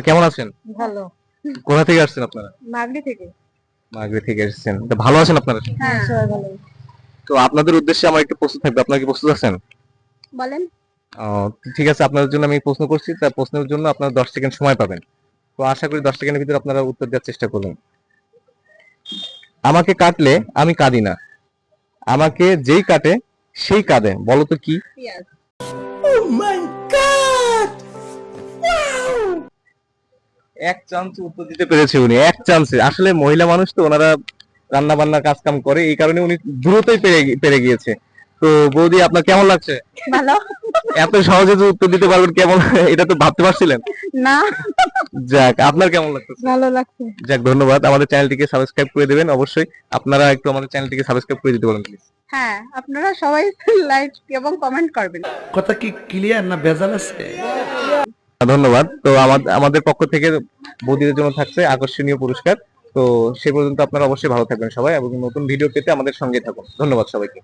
কেমন আছেন? ভালো। কোথা থেকে আসছেন আপনারা? মাগড়ি থেকে। মাগরি থেকে এসেছেন। তা ভালো আছেন আপনারা? হ্যাঁ সবাই ভালো। তো আপনাদের উদ্দেশ্যে আমার একটা প্রশ্ন থাকবে। আপনারা কি প্রস্তুত আছেন? বলেন। ও, ঠিক আছে আপনাদের জন্য আমি প্রশ্ন করছি। তার প্রশ্নের জন্য আপনারা দশ সেকেন্ড সময় পাবেন। তো আশা করি দশ সেকেন্ডের ভিতরে আপনারা উত্তর দেওয়ার চেষ্টা করবেন আমাকে কাটলে আমি কাঁদি না। আমাকে যেই কাটে সেই কাঁদে। বলো তো কি? পিয়াজ। এক চান্সে উত্তর দিতে পেরেছে উনি এক চান্সে আসলে মহিলা মানুষ তো ওনারা রান্না বান্নার কাজ কাম করে এই কারণে উনি দ্রুতই পেরে পেরে গিয়েছে। তো বৌদি আপনার কেমন লাগছে? ভালো। এত সহজে যে উত্তর দিতে পারবেন কেমন? এটা তো ভাবতে পারছিলেন? না। যাক আপনার কেমন লাগছে ভালো লাগছে। যাক ধন্যবাদ। আমাদের চ্যানেলটিকে সাবস্ক্রাইব করে দেবেন অবশ্যই। আপনারা একটু আমাদের চ্যানেলটিকে সাবস্ক্রাইব করে দিতে বলেন প্লিজ হ্যাঁ আপনারা সবাই লাইক এবং কমেন্ট করবেন। কথা কি ক্লিয়ার না ভেজাল আছে? ধন্যবাদ। তো আমাদের আমাদের পক্ষ থেকে বৌদিদের জন্য থাকছে আকর্ষণীয় পুরস্কার। তো সে পর্যন্ত আপনারা অবশ্যই ভালো থাকবেন সবাই এবং নতুন ভিডিও পেতে আমাদের সঙ্গে থাকুন। ধন্যবাদ সবাইকে।